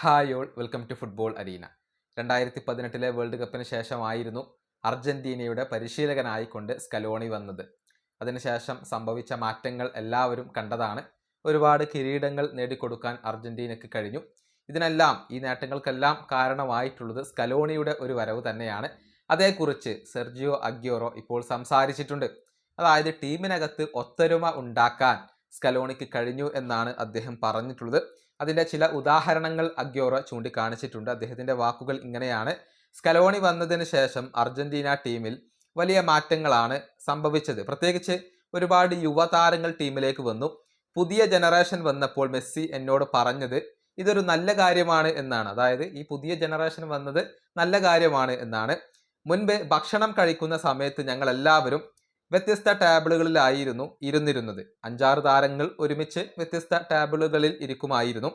Hi all welcome to football arena. രണ്ടായിരത്തി പതിനെട്ടിലെ world കപ്പിന് ശേഷമായിരുന്നു അർജന്റീനയുടെ പരിശീലകനായിക്കൊണ്ട് സ്കലോണി വന്നത്. അതിനുശേഷം സംഭവിച്ച മാറ്റങ്ങൾ എല്ലാവരും കണ്ടതാണ്. ഒരുപാട് കിരീടങ്ങൾ നേടിക്കൊടുക്കാൻ അർജന്റീനയ്ക്ക് കഴിഞ്ഞു. ഇതിനെല്ലാം ഈ നേട്ടങ്ങൾക്കെല്ലാം കാരണമായിട്ടുള്ളത് സ്കലോണിയുടെ ഒരു വരവ് തന്നെയാണ്. അതേക്കുറിച്ച് സെർജിയോ അഗ്യോറോ ഇപ്പോൾ സംസാരിച്ചിട്ടുണ്ട്. അതായത് ടീമിനകത്ത് ഒത്തൊരുമ ഉണ്ടാക്കാൻ സ്കലോണിക്ക് കഴിഞ്ഞു എന്നാണ് അദ്ദേഹം പറഞ്ഞിട്ടുള്ളത്. അതിന്റെ ചില ഉദാഹരണങ്ങൾ അഗ്യോറ ചൂണ്ടിക്കാണിച്ചിട്ടുണ്ട്. അദ്ദേഹത്തിന്റെ വാക്കുകൾ ഇങ്ങനെയാണ്. സ്കലോണി വന്നതിന് ശേഷം അർജന്റീന ടീമിൽ വലിയ മാറ്റങ്ങളാണ് സംഭവിച്ചത്. പ്രത്യേകിച്ച് ഒരുപാട് യുവതാരങ്ങൾ ടീമിലേക്ക് വന്നു. പുതിയ ജനറേഷൻ വന്നപ്പോൾ മെസ്സി എന്നോട് പറഞ്ഞത് ഇതൊരു നല്ല കാര്യമാണ് എന്നാണ്. അതായത് ഈ പുതിയ ജനറേഷൻ വന്നത് നല്ല കാര്യമാണ് എന്നാണ്. മുൻപ് ഭക്ഷണം കഴിക്കുന്ന സമയത്ത് ഞങ്ങൾ എല്ലാവരും വ്യത്യസ്ത ടേബിളുകളിലായിരുന്നു ഇരുന്നിരുന്നത്. അഞ്ചാറ് താരങ്ങൾ ഒരുമിച്ച് വ്യത്യസ്ത ടേബിളുകളിൽ ഇരിക്കുമായിരുന്നു.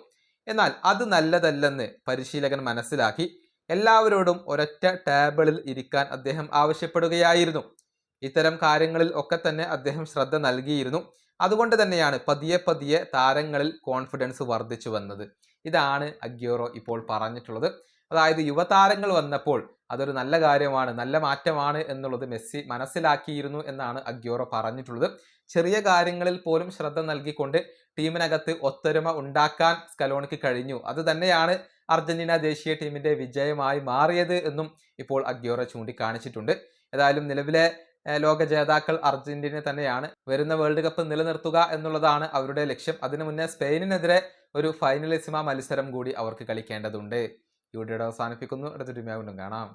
എന്നാൽ അത് നല്ലതല്ലെന്ന് പരിശീലകൻ മനസ്സിലാക്കി എല്ലാവരോടും ഒരൊറ്റ ടേബിളിൽ ഇരിക്കാൻ അദ്ദേഹം ആവശ്യപ്പെടുകയായിരുന്നു. ഇത്തരം കാര്യങ്ങളിൽ ഒക്കെ തന്നെ അദ്ദേഹം ശ്രദ്ധ നൽകിയിരുന്നു. അതുകൊണ്ട് തന്നെയാണ് പതിയെ പതിയെ താരങ്ങളിൽ കോൺഫിഡൻസ് വർദ്ധിച്ചു വന്നത്. ഇതാണ് അഗ്യോറോ ഇപ്പോൾ പറഞ്ഞിട്ടുള്ളത്. അതായത് യുവതാരങ്ങൾ വന്നപ്പോൾ അതൊരു നല്ല കാര്യമാണ് നല്ല മാറ്റമാണ് എന്നുള്ളത് മെസ്സി മനസ്സിലാക്കിയിരുന്നു എന്നാണ് അഗ്യോറോ പറഞ്ഞിട്ടുള്ളത്. ചെറിയ കാര്യങ്ങളിൽ പോലും ശ്രദ്ധ നൽകിക്കൊണ്ട് ടീമിനകത്ത് ഒത്തൊരുമ ഉണ്ടാക്കാൻ സ്കലോണിക്ക് കഴിഞ്ഞു. അത് തന്നെയാണ് അർജന്റീന ദേശീയ ടീമിന്റെ വിജയമായി മാറിയത് എന്നും ഇപ്പോൾ അഗ്യോറോ ചൂണ്ടിക്കാണിച്ചിട്ടുണ്ട്. ഏതായാലും നിലവിലെ ലോക ജേതാക്കൾ അർജന്റീന തന്നെയാണ് വരുന്ന വേൾഡ് കപ്പ് നിലനിർത്തുക എന്നുള്ളതാണ് അവരുടെ ലക്ഷ്യം. അതിനു മുന്നേ സ്പെയിനിനെതിരെ ഒരു ഫൈനലിസിമ മത്സരം കൂടി അവർക്ക് കളിക്കേണ്ടതുണ്ട്. ഈ വീഡിയോയുടെ അവസാനിപ്പിക്കുന്നു. അടുത്തൊരു വീണ്ടും കാണാം.